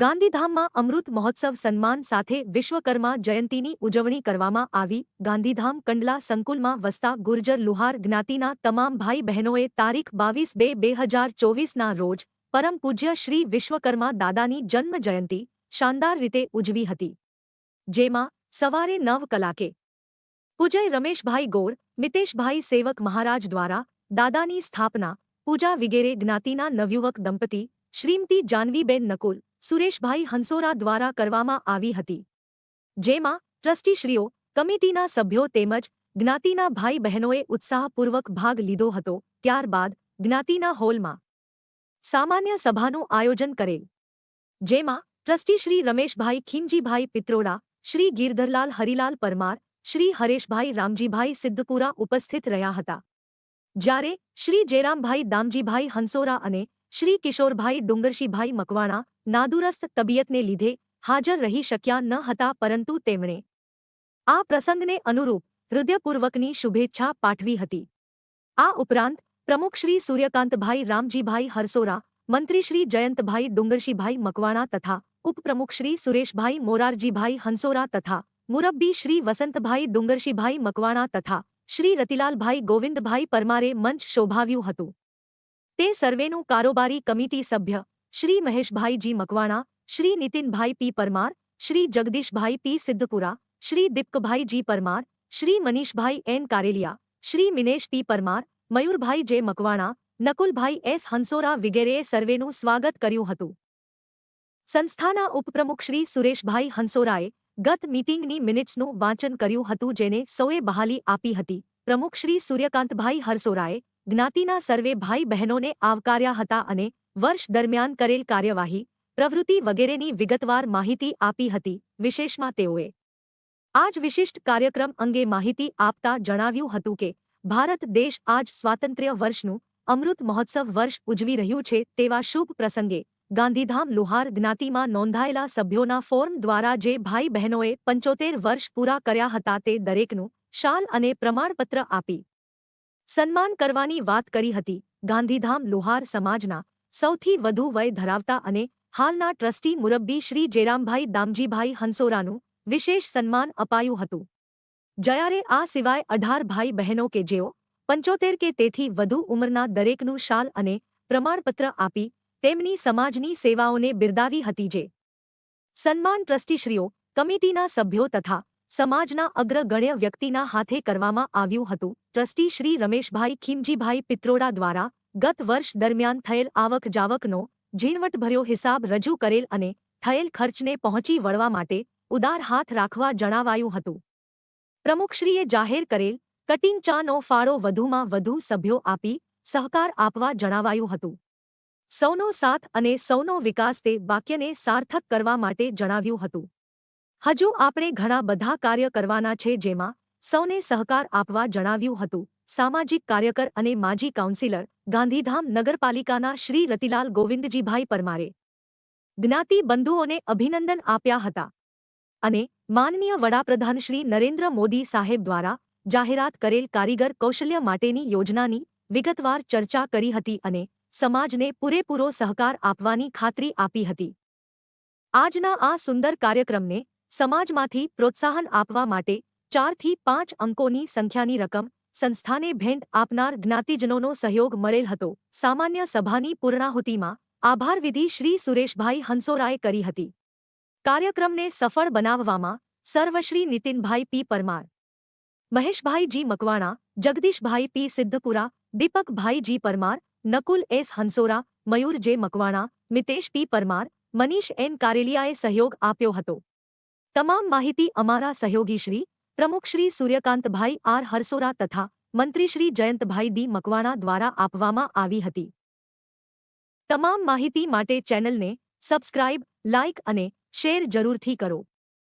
ગાંધીધામમાં અમૃત મહોત્સવ સન્માન સાથે વિશ્વકર્મા જયંતીની ઉજવણી કરવામાં આવી. ગાંધીધામ કંડલા સંકુલમાં વસતા ગુર્જર લુહાર જ્ઞાતિના તમામ ભાઈ બહેનોએ તારીખ બાવીસ બે બે હજાર ચોવીસના રોજ પરમ પૂજ્ય શ્રી વિશ્વકર્મા દાદાની જન્મ જયંતી શાનદાર રીતે ઉજવી હતી. જેમાં સવારે નવ કલાકે પૂજય રમેશભાઈ ગોર, મિતેશભાઈ સેવક મહારાજ દ્વારા દાદાની સ્થાપના, પૂજા વિગેરે જ્ઞાતિના નવયુવક દંપતી શ્રીમતી જાનવીબેન નકુલ સુરેશભાઈ હંસોરા દ્વારા કરવામાં આવી હતી. જેમાં ટ્રસ્ટીશ્રીઓ, કમિટીના સભ્યો તેમજ જ્ઞાતિના ભાઈ બહેનોએ ઉત્સાહપૂર્વક ભાગ લીધો હતો, ત્યારબાદ જ્ઞાતિના હોલમાં સામાન્ય સભાનું આયોજન કરેલ. જેમાં ટ્રસ્ટીશ્રી રમેશભાઈ ખીમજીભાઈ પિત્રોડા, શ્રી ગિરધરલાલ હરિલાલ પરમાર, શ્રી હરેશભાઈ રામજીભાઈ સિદ્ધપુરા ઉપસ્થિત રહ્યા હતા. જ્યારે શ્રી જયરામભાઈ દામજીભાઈ હંસોરા અને શ્રી કિશોરભાઈ ડુંગરશીભાઈ મકવાણા નાદુરસ્ત તબિયતને લીધે હાજર રહી શક્યા ન હતા પરંતુ તેમણે આ પ્રસંગને અનુરૂપ હૃદયપૂર્વકની શુભેચ્છા પાઠવી હતી. આ ઉપરાંત પ્રમુખ શ્રી સૂર્યકાંતભાઈ રામજીભાઈ હરસોરા, મંત્રી શ્રી જયંતભાઈ ડુંગરશીભાઈ મકવાણા તથા ઉપપ્રમુખ શ્રી સુરેશભાઈ મોરારજીભાઈ હંસોરા તથા મુરબ્બી શ્રી વસંતભાઈ ડુંગરશીભાઈ મકવાણા તથા શ્રી રતિલાલભાઈ ગોવિંદભાઈ પરમારે મંચ શોભાવ્યું હતું. તે સર્વેનું કારોબારી કમિટી સભ્ય Shri Maheshbhaiji Makwana, Shri Nitinbhai P Parmar, Shri Jagdishbhai P Siddhpura, Shri Deepakbhaiji Parmar, Shri Manishbhai N Karelia, Shri Minesh P Parmar, Mayurbhai J Makwana, Nakulbhai S Hansora વિગેરેએ સર્વેનું સ્વાગત કર્યું હતું. સંસ્થાના ઉપપ્રમુખ શ્રી સુરેશભાઈ હંસોરાએ ગત મીટિંગની મિનિટ્સનું વાંચન કર્યું હતું, જેને સૌએ બહાલી આપી હતી. પ્રમુખ શ્રી સૂર્યકાંતભાઈ હરસોરાએ જ્ઞાતિના સર્વે ભાઈ બહેનોને આવકાર્યા હતા અને વર્ષ દરમિયાન કરેલ કાર્યવાહી, પ્રવૃત્તિ વગેરેની વિગતવાર માહિતી આપી હતી, વિશેષમાં તેઓએ આજ વિશિષ્ટ કાર્યક્રમ અંગે માહિતી આપતા જણાવ્યું હતું કે, ભારત દેશ આજ સ્વાતંત્ર્ય વર્ષનું અમૃત મહોત્સવ વર્ષ ઉજવી રહ્યું છે તેવા શુભ પ્રસંગે ગાંધીધામ લુહાર જ્ઞાતિમાં નોંધાયેલા સભ્યોના ફોર્મ દ્વારા જે ભાઈ બહેનોએ પંચોતેર વર્ષ પૂરા કર્યા હતા તે દરેકનું શાલ અને પ્રમાણપત્ર આપી સન્માન કરવાની વાત કરી હતી. ગાંધીધામ લુહાર સમાજના સૌથી વધુ વય ધરાવતા અને હાલના ટ્રસ્ટી મુરબ્બી શ્રી જેરામભાઈ દામજીભાઈ હંસોરાનું વિશેષ સન્માન અપાયું હતું. જયારે આ સિવાય અઢાર ભાઈ બહેનો કે જેઓ પંચોતેર કે તેથી વધુ ઉંમરના દરેકનું શાલ અને પ્રમાણપત્ર આપી તેમની સમાજની સેવાઓને બિરદાવી હતી જે સન્માન ટ્રસ્ટીશ્રીઓ કમિટીના સભ્યો તથા સમાજના અગ્રગણ્ય વ્યક્તિના હાથે કરવામાં આવ્યું હતું. ટ્રસ્ટી શ્રી રમેશભાઈ ખીમજીભાઈ પિત્રોડા દ્વારા ગત વર્ષ દરમિયાન થયેલ આવક જાવકનો ઝીણવટભર્યો હિસાબ રજૂ કરેલ અને થયેલ ખર્ચને પહોંચી વળવા માટે ઉદાર હાથ રાખવા જણાવાયું હતું. પ્રમુખશ્રીએ જાહેર કરેલ કટિંગ ચાનો ફાળો વધુમાં વધુ સભ્યો આપી સહકાર આપવા જણાવાયું હતું. સૌનો સાથ અને સૌનો વિકાસ તે વાક્યને સાર્થક કરવા માટે જણાવ્યું હતું. હજુ આપણે ઘણા બધા કાર્ય કરવાના છે જેમાં સૌને સહકાર આપવા જણાવ્યું હતું. સામાજિક કાર્યકર અને માજી કાઉન્સિલર ગાંધીધામ નગરપાલિકાના શ્રી રતિલાલ ગોવિંદજીભાઈ પરમારે જ્ઞાતિ બંધુઓને અભિનંદન આપ્યા હતા અને માનનીય વડાપ્રધાન શ્રી નરેન્દ્ર મોદી સાહેબ દ્વારા જાહેરાત કરેલ કારીગર કૌશલ્ય માટેની યોજનાની વિગતવાર ચર્ચા કરી હતી અને સમાજને પૂરેપૂરો સહકાર આપવાની ખાતરી આપી હતી. આજના આ સુંદર કાર્યક્રમને સમાજમાંથી પ્રોત્સાહન આપવા માટે ચારથી પાંચ અંકોની સંખ્યાની રકમ સંસ્થાને ભેટ આપનાર જ્ઞાતિજનોનો સહયોગ મળેલ હતો. સામાન્ય સભાની પૂર્ણાહુતિમાં આભારવિધિ શ્રી સુરેશભાઈ હંસોરાએ કરી હતી. કાર્યક્રમને સફળ બનાવવામાં સર્વશ્રી Nitinbhai P. Parmar, Maheshbhaiji Makwana, Jagdishbhai P. Siddhpura Deepakbhaiji Parmar, Nakul S. Hansora, Mayur J. Makwana, Mitesh P. Parmar, Manish N. કારેલિયાએ સહયોગ આપ્યો હતો. તમામ માહિતી અમારા સહયોગી શ્રી, પ્રમુખ શ્રી સૂર્યકાંતભાઈ આર હરસોરા તથા મંત્રી શ્રી જયંતભાઈ ડી મકવાણા દ્વારા આપવામાં આવી હતી. તમામ માહિતી માટે ચેનલને સબસ્ક્રાઇબ, લાઇક અને શેર જરૂરથી કરો.